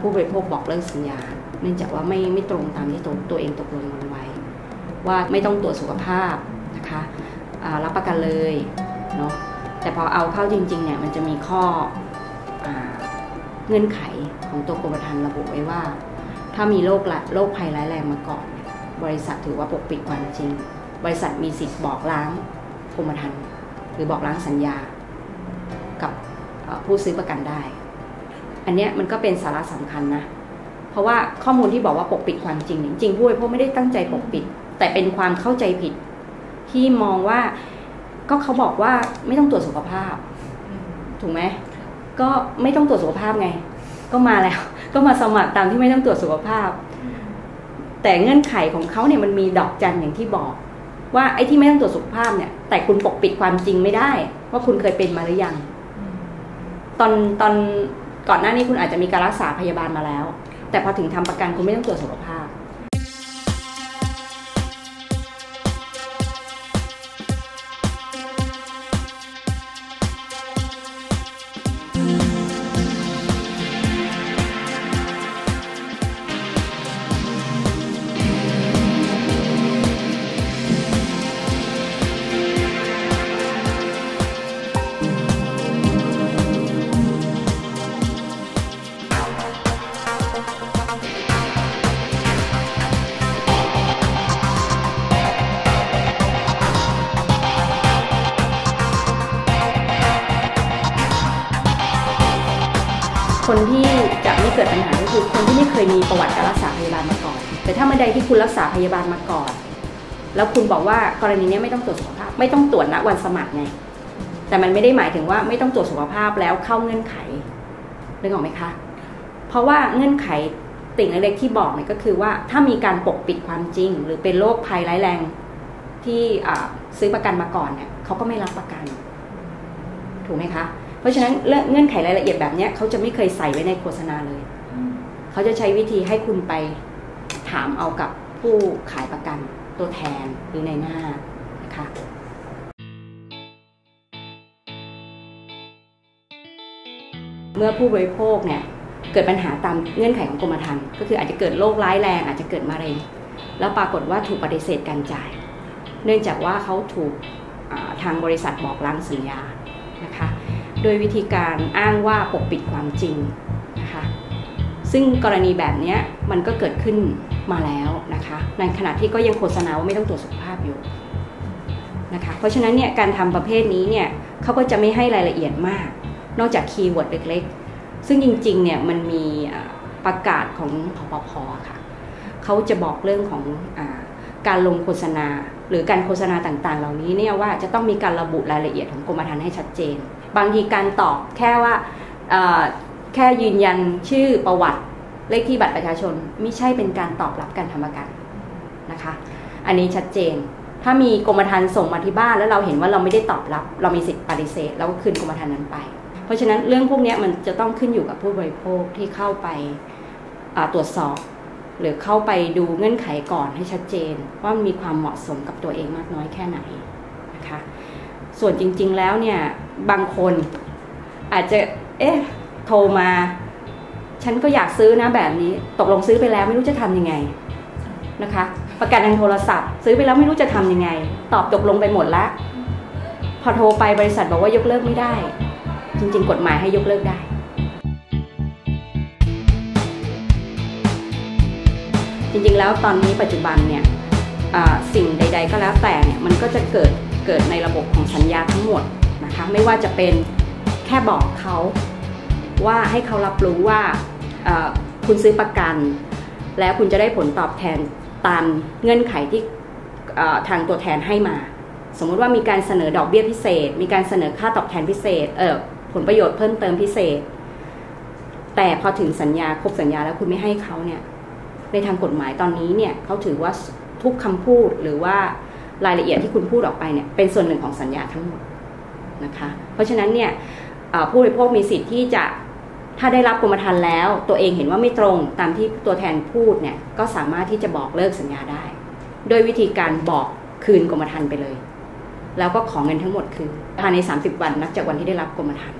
ผู้บริโภคบอกเลิกสัญญา เนื่องจากว่าไม่ไม่ตรงตามที่ตัวตัวเองตกลงกันไว้ ว่าไม่ต้องตรวจสุขภาพนะคะรับประกันเลยเนาะแต่พอเอาเข้าจริงๆเนี่ยมันจะมีข้ออเงื่อนไขของตัวกรมธรรม์ระบุไว้ว่า ถ้ามีโรคละโรคภัยร้ายแรงมาก่อน บริษัทถือว่าปกปิดความจริง บริษัทมีสิทธิ์บอกล้างกรมธรรม์หรือบอกล้างสัญญากับผู้ซื้อประกันได้ อันนี้มันก็เป็นสาระสำคัญนะ เพราะว่าข้อมูลที่บอกว่าปกปิดความจริงจริงผู้บริโภคไม่ได้ตั้งใจปกปิด แต่เป็นความเข้าใจผิด ที่มองว่าก็เขาบอกว่าไม่ต้องตรวจสุขภาพ ถูกไหมก็ไม่ต้องตรวจสุขภาพไง ก็มาแล้ว ก็มาสมัครตามที่ไม่ต้องตรวจสุขภาพ แต่เงื่อนไขของเขาเนี่ยมันมีดอกจันอย่างที่บอก ว่าไอ้ที่ไม่ต้องตรวจสุขภาพเนี่ย แต่คุณปกปิดความจริงไม่ได้ ว่าคุณเคยเป็นมาหรือยัง ตอนตอน ก่อนหน้านี้คุณอาจจะมีการรักษาพยาบาลมาแล้ว แต่พอถึงทำประกันคุณไม่ต้องตรวจสุขภาพ คนที่จะไม่เกิดปัญหาก็คือคนที่ไม่เคยมีประวัติการรักษาพยาบาลมาก่อน แต่ถ้าเมื่อใดที่คุณรักษาพยาบาลมาก่อน แล้วคุณบอกว่ากรณีนี้ไม่ต้องตรวจสุขภาพ ไม่ต้องตรวจณวันสมัครไงแต่มันไม่ได้หมายถึงว่าไม่ต้องตรวจสุขภาพแล้วเข้าเงื่อนไขนึกออกไหมคะ เพราะว่าเงื่อนไขติ่งเล็กๆที่บอกเนี่ยก็คือว่าถ้ามีการปกปิดความจริง หรือเป็นโรคภัยร้ายแรงที่ซื้อประกันมาก่อนเนี่ยเขาก็ไม่รับประกัน ถูกไหมคะ เพราะฉะนั้นเงื่อนไขรายละเอียดแบบนี้เขาจะไม่เคยใส่ไว้ในโฆษณาเลย เขาจะใช้วิธีให้คุณไปถามเอากับผู้ขายประกันตัวแทนหรือในหน้านะคะเมื่อผู้บริโภคเนี่ยเกิดปัญหาตามเงื่อนไขของกรมธรรม์ก็คืออาจจะเกิดโรคร้ายแรง อาจจะเกิดมะเร็ง แล้วปรากฏว่าถูกปฏิเสธการจ่าย เนื่องจากว่าเขาถูกทางบริษัทบอกล้างสัญญานะคะ โดยวิธีการอ้างว่าปกปิดความจริงนะคะซึ่งกรณีแบบนี้มันก็เกิดขึ้นมาแล้วนะคะในขณะที่ก็ยังโฆษณาว่าไม่ต้องตรวจสุขภาพอยู่นะคะเพราะฉะนั้นเนี่ยการทำประเภทนี้เนี่ยเขาก็จะไม่ให้รายละเอียดมาก นอกจากคีย์เวิร์ดเล็กๆ ซึ่งจริงๆเนี่ยมันมีประกาศของพปพค่ะเขาจะบอกเรื่องของอ การลงโฆษณา หรือการโฆษณาต่างๆ เหล่านี้เนี่ยว่าจะต้องมีการระบุรายละเอียดของกรมธรรม์ให้ชัดเจน บางทีการตอบแค่ว่าแค่ยืนยันชื่อประวัติเลขที่บัตรประชาชนไม่ใช่เป็นการตอบรับการทำประกันนะคะ อันนี้ชัดเจน ถ้ามีกรมธรรม์ส่งมาที่บ้านแล้วเราเห็นว่าเราไม่ได้ตอบรับ เรามีสิทธิ์ปฏิเสธเราก็คืนกรมธรรม์นั้นไป เพราะฉะนั้นเรื่องพวกนี้มันจะต้องขึ้นอยู่กับผู้บริโภคที่เข้าไปตรวจสอบ หรือเข้าไปดูเงื่อนไขก่อนให้ชัดเจน ว่ามีความเหมาะสมกับตัวเองมากน้อยแค่ไหนนะคะส่วนจริง ๆแล้วเนี่ยบางคนอาจจะเอ๊ะโทรมา ฉันก็อยากซื้อนะแบบนี้ตกลงซื้อไปแล้วไม่รู้จะทำยังไงนะคะ ประกันทางโทรศัพท์ ซื้อไปแล้วไม่รู้จะทำยังไง ตอบตกลงไปหมดละพอโทรไปบริษัทบอกว่ายกเลิกไม่ได้ จริง ๆ กฎหมายให้ยกเลิกได้ ริงๆ แล้วตอนนี้ปัจจุบันเนี่ยสิ่งใด ๆ ก็แล้วแต่เนี่ยมันก็จะเกิดเกิดในระบบของสัญญาทั้งหมดนะคะไม่ว่าจะเป็นแค่บอกเขาว่าให้เขารับรู้ว่าคุณซื้อประกัน แล้วคุณจะได้ผลตอบแทนตามเงื่อนไขที่ทางตัวแทนให้มา สมมุติว่ามีการเสนอดอกเบี้ยพิเศษ มีการเสนอค่าตอบแทนพิเศษเออผลประโยชน์เพิ่มเติมพิเศษ แต่พอถึงสัญญาครบสัญญาแล้วคุณไม่ให้เขาเนี่ย ในทางกฎหมายตอนนี้เนี่ยเขาถือว่าทุกคำพูดหรือว่ารายละเอียดที่คุณพูดออกไปเนี่ยเป็นส่วนหนึ่งของสัญญาทั้งหมดนะคะเพราะฉะนั้นเนี่ยผู้บริโภคมีสิทธิ์ที่จะถ้าได้รับกรมธรรม์แล้ว ตัวเองเห็นว่าไม่ตรงตามที่ตัวแทนพูดเนี่ยก็สามารถที่จะบอกเลิกสัญญาได้ โดยวิธีการบอกคืนกรมธรรม์ไปเลย แล้วก็ของเงินทั้งหมดคือภายใน 30 วันนับจากวันที่ได้รับกรมธรรม์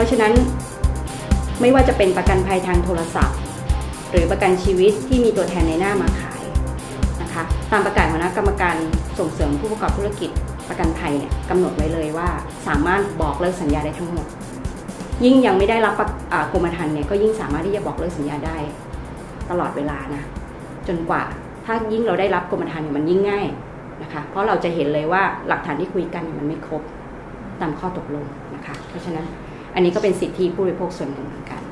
ราะฉะนั้นไม่ว่าจะเป็นประกันภัยทางโทรศัพท์ หรือประกันชีวิตที่มีตัวแทนในหน้ามาขายนะคะตามประกาศคณะกรรมการส่งเสริมผู้ประกอบธุรกิจประกันภัยเนี่ยกำหนดไว้เลยว่าสามารถบอกเลิกสัญญาได้ทั้งหมด ยิ่งยังไม่ได้รับกรมธรรม์เนี่ยก็ยิ่งสามารถที่จะบอกเลิกสัญญาได้ตลอดเวลานะจนกว่าถ้ายิ่งเราได้รับกรมธรรม์เนี่ยมันยิ่งง่ายนะคะเพราะเราจะเห็นเลยว่าหลักฐานที่คุยกันมันไม่ครบตามข้อตกลงนะคะ เพราะฉะนั้น อันนี้ก็เป็นสิทธิผู้บริโภคส่วนหนึ่งเหมือนกัน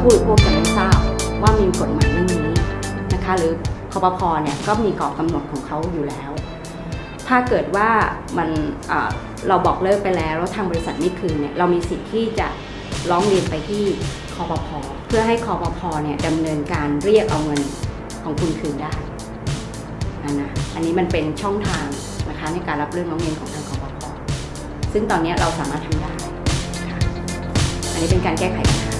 ผู้บริโภคจะไม่ทราบว่ามีกฎหมายเรื่องนี้นะคะ หรือคอปพอเนี่ยก็มีกรอบกำหนดของเขาอยู่แล้ว ถ้าเกิดว่ามันเราบอกเลิกไปแล้วแล้วทางบริษัทไม่คืนเนี่ยเรามีสิทธิ์ที่จะร้องเรียนไปที่คอปพอเพื่อให้คอปพอเนี่ยดำเนินการเรียกเอาเงินของคุณคืนได้นะอันนี้มันเป็นช่องทาง ในการรับเรื่องร้องเรียนของทางคอปพอซึ่งตอนนี้เราสามารถทำได้ อันนี้เป็นการแก้ไขปัญหา